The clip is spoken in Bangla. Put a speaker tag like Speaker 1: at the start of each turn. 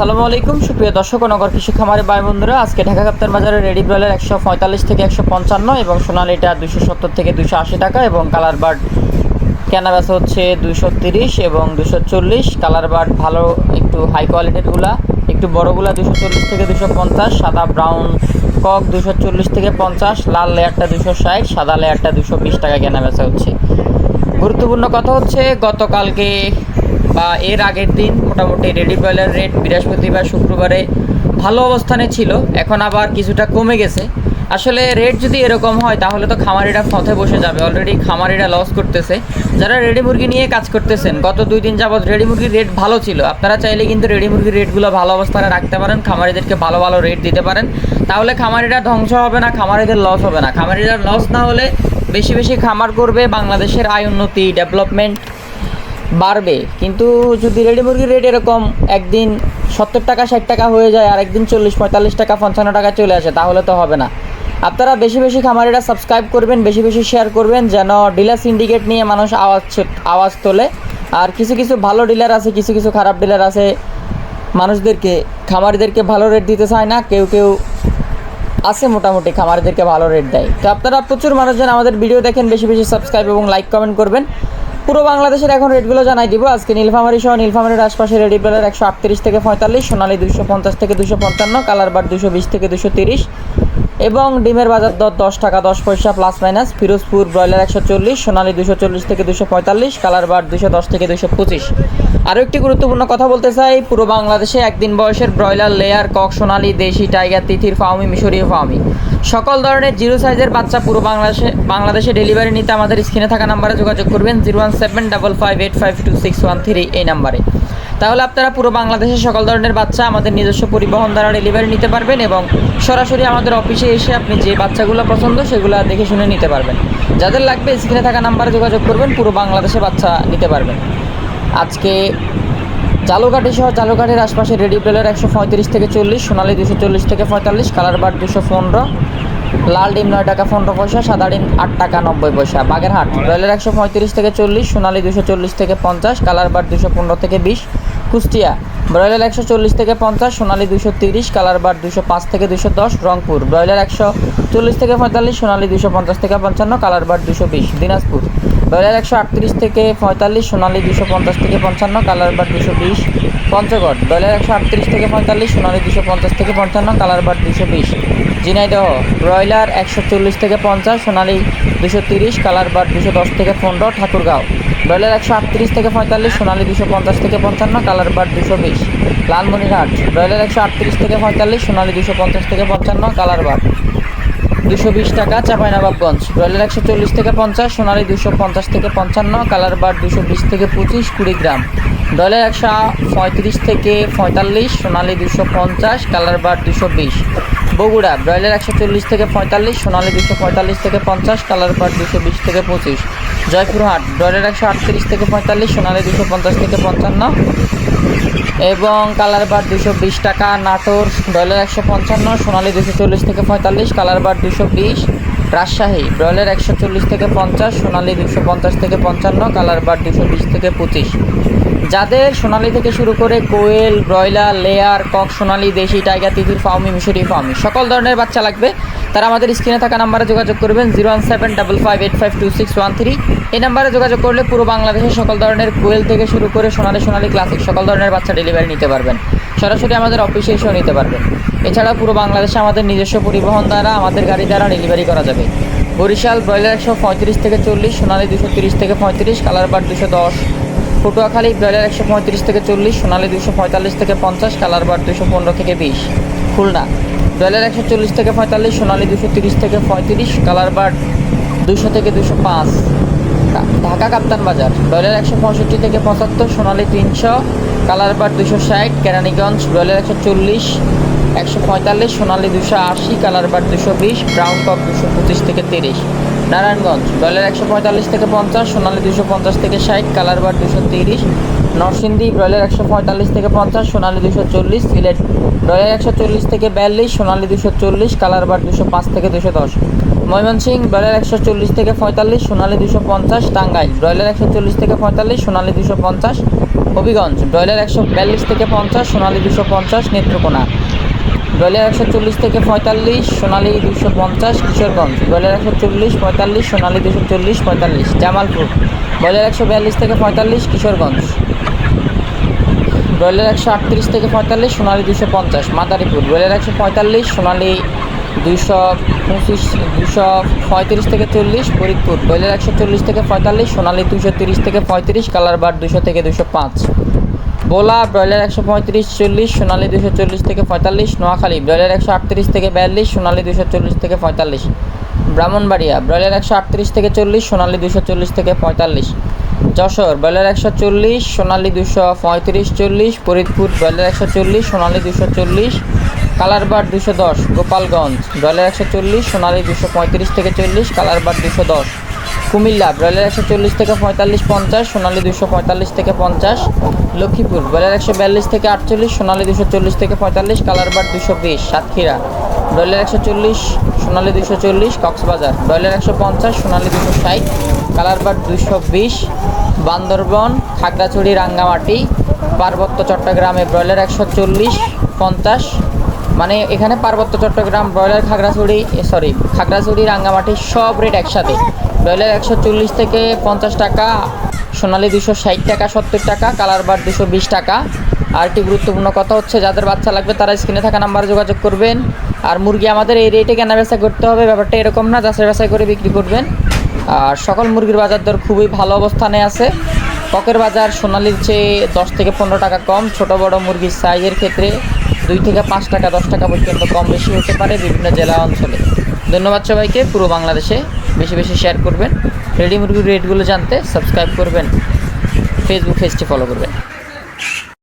Speaker 1: আসসালামু আলাইকুম, সুপ্রিয় দর্শক নগর কৃষি খামারে ভাই বন্ধুরা। আজকে ঢাকা কাপ্তার বাজারে রেডি ব্রয়লার একশো পঁয়তাল্লিশ থেকে একশো পঞ্চান্ন এবং সোনালিটা দুশো সত্তর থেকে দুশো আশি টাকা এবং কালার বার্ড কেনা বেচা হচ্ছে দুশো তিরিশ এবং দুশো চল্লিশ। কালার বার্ড ভালো একটু হাই কোয়ালিটিরগুলা একটু বড়গুলা দুশো চল্লিশ থেকে দুশো পঞ্চাশ, সাদা ব্রাউন কক দুশো চল্লিশ থেকে পঞ্চাশ, লাল লেয়ারটা দুশো ষাট, সাদা লেয়ারটা দুশো বিশ টাকা কেনা বেচা হচ্ছে। গুরুত্বপূর্ণ কথা হচ্ছে গতকালকে বা এর আগের দিন মোটামুটি রেডি ব্রয়লার রেট বৃহস্পতিবার, শুক্রবারে ভালো অবস্থানে ছিল। এখন আবার কিছুটা কমে গেছে। আসলে রেট যদি এরকম হয়, তাহলে তো খামারিরা পথে বসে যাবে। অলরেডি খামারিরা লস করতেছে। যারা রেডি মুরগি নিয়ে কাজ করতেছেন, গত দুই দিন যাবৎ রেডি মুরগির রেট ভালো ছিল। আপনারা চাইলে কিন্তু রেডি মুরগির রেটগুলো ভালো অবস্থানে রাখতে পারেন, খামারিদেরকে ভালো ভালো রেট দিতে পারেন। তাহলে খামারিরা ধ্বংস হবে না, খামারিদের লস হবে না। খামারিরা লস না হলে বেশি বেশি খামার করবে। বাংলাদেশের আয় উন্নতি ডেভেলপমেন্ট বাড়বে। কিন্তু যদি রেডি মুরগির রেট এরকম একদিন সত্তর টাকা, ষাট টাকা হয়ে যায় আর একদিন চল্লিশ, পঁয়তাল্লিশ টাকা, পঞ্চান্ন টাকা চলে আসে, তাহলে তো হবে না। আপনারা বেশি বেশি খামারিরা সাবস্ক্রাইব করবেন, বেশি বেশি শেয়ার করবেন যেন ডিলার সিন্ডিকেট নিয়ে মানুষ আওয়াজ আওয়াজ তোলে। আর কিছু কিছু ভালো ডিলার আছে, কিছু কিছু খারাপ ডিলার আছে, মানুষদেরকে, খামারিদেরকে ভালো রেট দিতে চায় না, কেউ কেউ আছে মোটামুটি খামারিদেরকে ভালো রেট দেয়। তো আপনারা প্রচুর মানুষজন আমাদের ভিডিও দেখেন, বেশি বেশি সাবস্ক্রাইব এবং লাইক কমেন্ট করবেন। পুরো বাংলাদেশের এখন রেটগুলো জানাই দিব। আজকে নীলফামারি সহ নীলফামারির আশপাশে রেডি প্লেয়ার একশো আটত্রিশ থেকে পঁয়তাল্লিশ, সোনালি দুশো পঞ্চাশ থেকে দুশো পঞ্চান্ন, কালার বার দুশো বিশ থেকে দুশো তিরিশ এবং ডিমের বাজার দর দশ টাকা, দশ পয়সা প্লাস মাইনাস ফিরোজপুর ব্রয়লার একশো চল্লিশ, সোনালি দুশো চল্লিশ থেকে দুশো পঁয়তাল্লিশ, কালার বার দুশো দশ থেকে দুশো পঁচিশ। আরও একটি গুরুত্বপূর্ণ কথা বলতে চাই, পুরো বাংলাদেশে একদিন বয়সের ব্রয়লার, লেয়ার, কক, সোনালি, দেশি, টাইগার, তিথির ফাউমি মিশরীয় ফাউমি সকল ধরনের জিরো সাইজের বাচ্চা পুরো বাংলাদেশে বাংলাদেশে ডেলিভারি নিতে আমাদের স্ক্রিনে থাকা নাম্বারে যোগাযোগ করবেন zero one seven double five eight five two six one three এই নাম্বারে তাহলে আপনারা পুরো বাংলাদেশের সকল ধরনের বাচ্চা আমাদের নিজস্ব পরিবহন দ্বারা ডেলিভারি নিতে পারবেন এবং সরাসরি আমাদের অফিসে এসে আপনি যে বাচ্চাগুলো পছন্দ সেগুলো দেখে শুনে নিতে পারবেন। যাদের লাগবে স্ক্রিনে থাকা নাম্বারে যোগাযোগ করবেন, পুরো বাংলাদেশে বাচ্চা নিতে পারবেন। আজকে জালুকাঠি সহ জালুকাঠির আশপাশে রেডি প্লেয়ার একশো পঁয়ত্রিশ থেকে চল্লিশ, সোনালি দুশো চল্লিশ থেকে পঁয়তাল্লিশ কালার বার দুশো পনেরো, লাল ডিম নয় টাকা পনেরো পয়সা, সাদা ডিম আট টাকা নব্বই পয়সা। বাগেরহাট, ব্রয়লার একশো পঁয়ত্রিশ থেকে চল্লিশ, সোনালি দুশো চল্লিশ থেকে পঞ্চাশ কালার বার দুশো পনেরো থেকে বিশ, কুষ্টিয়া, ব্রয়লার একশো চল্লিশ থেকে পঞ্চাশ, সোনালি দুশো তিরিশ কালার বার দুশো পাঁচ থেকে দুশো দশ, রংপুর, ব্রয়লার একশো চল্লিশ থেকে পঁয়তাল্লিশ, সোনালি দুশো পঞ্চাশ থেকে পঞ্চান্ন কালার বার দুশো বিশ, দিনাজপুর। ব্রয়লার একশো আটত্রিশ থেকে পঁয়তাল্লিশ, সোনালি দুশো পঞ্চাশ থেকে পঞ্চান্ন কালার বার দুশো বিশ, পঞ্চগড়। ব্রয়লার একশো আটত্রিশ থেকে পঁয়তাল্লিশ, সোনালি দুশো পঞ্চাশ থেকে পঞ্চান্ন কালার বার দুশো বিশ। ঝিনাইদহ, ব্রয়লার একশো চল্লিশ থেকে পঞ্চাশ, সোনালি দুশো তিরিশ কালার বার দুশো দশ থেকে পনেরো, ঠাকুরগাঁও। ব্রয়লার একশো আটত্রিশ থেকে পঁয়তাল্লিশ, সোনালি দুশো পঞ্চাশ থেকে পঞ্চান্ন কালার বার দুশো বিশ। লালমনিরহাট, ব্রয়লার একশো আটত্রিশ থেকে পঁয়তাল্লিশ, সোনালি দুশো পঞ্চাশ থেকে পঞ্চান্ন কালার বার দুশো বিশ টাকা চাঁপাইনবাবগঞ্জ। ব্রয়লার একশো চল্লিশ থেকে পঞ্চাশ, সোনালি দুশো পঞ্চাশ থেকে পঞ্চান্ন কালার বার দুশো বিশ থেকে পঁচিশ কুড়ি গ্রাম ব্রয়লার একশো পঁয়ত্রিশ থেকে পঁয়তাল্লিশ, সোনালি দুশো পঞ্চাশ কালার বার দুশো বিশ। বগুড়া ব্রয়লার একশো চল্লিশ থেকে পঁয়তাল্লিশ, সোনালি দুশো পঁয়তাল্লিশ থেকে পঞ্চাশ কালার বার দুশো বিশ থেকে পঁচিশ। জয়পুরহাট ব্রয়লার একশো আটত্রিশ থেকে পঁয়তাল্লিশ, সোনালি দুশো পঞ্চাশ থেকে পঞ্চান্ন। এবং কালার বার দুশো বিশ টাকা, নাটোর ব্রয়লার একশো পঞ্চান্ন, সোনালি দুশো চল্লিশ থেকে পঁয়তাল্লিশ, কালার বার দুশো বিশ, রাজশাহী ব্রয়লার একশো চল্লিশ থেকে পঞ্চাশ, সোনালি দুশো পঞ্চাশ থেকে পঞ্চান্ন, কালার বার দুশো বিশ থেকে পঁচিশ। যাদের সোনালি থেকে শুরু করে কোয়েল, ব্রয়লার, লেয়ার, কক, সোনালি, দেশি, টাইগার তিথির ফাউমি, মিশরি ফাউমি, সকল ধরনের বাচ্চা লাগবে। তারা আমাদের স্ক্রিনে থাকা নাম্বারে যোগাযোগ করবেন zero one seven double five eight five two six one three. এই নাম্বারে যোগাযোগ করলে পুরো বাংলাদেশের সকল ধরনের কোয়েল থেকে শুরু করে সোনালি সোনালি ক্লাসিক সকল ধরনের বাচ্চা ডেলিভারি নিতে পারবেন। সরাসরি আমাদের অফিসে এসেও নিতে পারবেন। এছাড়া পুরো বাংলাদেশে আমাদের নিজস্ব পরিবহন দ্বারা আমাদের গাড়ি দ্বারা ডেলিভারি করা যাবে। বরিশাল ব্রয়লার একশো পঁয়ত্রিশ থেকে চল্লিশ, সোনালি দুশো তিরিশ থেকে পঁয়ত্রিশ কালার বার দুশো দশ। পটুয়াখালী ব্রয়লার একশো পঁয়ত্রিশ থেকে চল্লিশ, সোনালি দুশো পঁয়তাল্লিশ থেকে পঞ্চাশ কালার বার দুশো পনেরো থেকে বিশ। খুলনা ব্রয়লার একশো চল্লিশ থেকে পঁয়তাল্লিশ, সোনালি দুশো তিরিশ থেকে পঁয়ত্রিশ, কালার বার দুশো থেকে দুশো পাঁচ। ঢাকা কাপ্তান বাজার। ব্রয়লার একশো পঁয়ষট্টি থেকে পঁচাত্তর, সোনালি তিনশো, কালার বার দুশো ষাট, কেরানীগঞ্জ। ব্রয়লার একশো চল্লিশ, একশো পঁয়তাল্লিশ, সোনালি দুশো আশি, কালার বার দুশো বিশ, ব্রাউন কক দুশো পঁচিশ থেকে তিরিশ। নারায়ণগঞ্জ। ব্রয়লার একশো পঁয়তাল্লিশ থেকে পঞ্চাশ, সোনালি দুশো পঞ্চাশ থেকে ষাট, কালার বার দুশো তিরিশ নরসিংদী ব্রয়লার একশো পঁয়তাল্লিশ থেকে পঞ্চাশ, সোনালি দুশো চল্লিশ, সিলেট ব্রয়লার একশো চল্লিশ থেকে বিয়াল্লিশ, সোনালি দুশো চল্লিশ কালার বার দুশো পাঁচ থেকে দুশো দশ। ময়মনসিংহ ব্রয়লার একশো চল্লিশ থেকে পঁয়তাল্লিশ, সোনালি দুশো পঞ্চাশ, টাঙ্গাইল ব্রয়লার একশো চল্লিশ থেকে পঁয়তাল্লিশ, সোনালি দুশো পঞ্চাশ, হবিগঞ্জ ব্রয়লার একশো বিয়াল্লিশ থেকে পঞ্চাশ, সোনালী দুশো পঞ্চাশ, নেত্রকোনা ব্রয়লার একশো চল্লিশ থেকে পঁয়তাল্লিশ, সোনালী দুশো পঞ্চাশ, কিশোরগঞ্জ ব্রয়লার একশো চল্লিশ, পঁয়তাল্লিশ, সোনালী দুশো চল্লিশ, পঁয়তাল্লিশ, জামালপুর ব্রয়লার একশো বিয়াল্লিশ থেকে পঁয়তাল্লিশ, কিশোরগঞ্জ ব্রয়লার একশো আটত্রিশ থেকে পঁয়তাল্লিশ, সোনালী দুশো পঞ্চাশ, মাদারীপুর। ব্রয়লার একশো পঁয়তাল্লিশ, সোনালী দুইশো পঁচিশ, দুশো পঁয়ত্রিশ থেকে চল্লিশ, ফরিদপুর। ব্রয়লার একশো চল্লিশ থেকে পঁয়তাল্লিশ, সোনালী দুশো তিরিশ থেকে পঁয়ত্রিশ কালার বার দুশো থেকে দুশো পাঁচ। বোলা ব্রয়লার একশো পঁয়ত্রিশ, চল্লিশ, সোনালী দুশো চল্লিশ থেকে পঁয়তাল্লিশ, নোয়াখালী। ব্রয়লার একশো আটত্রিশ থেকে বিয়াল্লিশ, সোনালী দুশো চল্লিশ থেকে পঁয়তাল্লিশ। ব্রাহ্মণবাড়িয়া, ব্রয়লার একশো আটত্রিশ থেকে চল্লিশ, সোনালী দুশো চল্লিশ থেকে পঁয়তাল্লিশ। যশোর, ব্রয়লার একশো চল্লিশ, সোনালী দুশো পঁয়ত্রিশ, চল্লিশ, ফরিদপুর, ব্রয়লার একশো চল্লিশ, সোনালী দুশো চল্লিশ কালারবার দুশো দশ, গোপালগঞ্জ, ব্রয়লার একশো চল্লিশ, সোনালী দুশো পঁয়ত্রিশ থেকে চল্লিশ কালারবার দুশো দশ, কুমিল্লা, ব্রয়লার একশো চল্লিশ থেকে পঁয়তাল্লিশ, পঞ্চাশ, সোনালী দুশো পঁয়তাল্লিশ থেকে পঞ্চাশ, লক্ষ্মীপুর, ব্রয়লার একশো বিয়াল্লিশ থেকে আটচল্লিশ, সোনালী দুশো চল্লিশ থেকে পঁয়তাল্লিশ কালারবার দুশো বিশ, সাতক্ষীরা, ব্রয়লার একশো চল্লিশ, সোনালী দুশো চল্লিশ, কক্সবাজার, ব্রয়লার একশো পঞ্চাশ, সোনালী দুশো ষাট কালারবার দুশো বিশ বান্দরবন, খাগড়াছড়ি, রাঙ্গামাটি, পার্বত্য চট্টগ্রামে ব্রয়লার একশো চল্লিশ, পঞ্চাশ মানে এখানে পার্বত্য চট্টগ্রাম, ব্রয়লার, খাগড়াছড়ি সরি খাগড়াছড়ি, রাঙ্গামাটি সব রেট একসাথে। ব্রয়লার একশো চল্লিশ থেকে পঞ্চাশ টাকা, সোনালি দুশো ষাট টাকা, সত্তর টাকা, কালার বার দুশো বিশ টাকা। আর একটি গুরুত্বপূর্ণ কথা হচ্ছে, যাদের বাচ্চা লাগবে তারা স্ক্রিনে থাকা নাম্বারে যোগাযোগ করবেন। আর মুরগি আমাদের এই রেটে কেনা বেচা করতে হবে, ব্যাপারটা এরকম না যাচাই বাছাই করে বিক্রি করবেন। আর সকল মুরগির বাজার দর খুবই ভালো অবস্থানে আছে। ককের বাজার সোনালির চেয়ে দশ থেকে পনেরো টাকা কম, ছোট বড় মুরগির সাইজের ক্ষেত্রে দুই থেকে পাঁচ টাকা, দশ টাকা পর্যন্ত কম বেশি হতে পারে বিভিন্ন জেলা অঞ্চলে। ধন্যবাদ সবাইকে, পুরো বাংলাদেশে বেশি বেশি শেয়ার করবেন। রেডি মুরগির রেটগুলো জানতে সাবস্ক্রাইব করবেন। ফেসবুক পেজটি ফলো করবেন।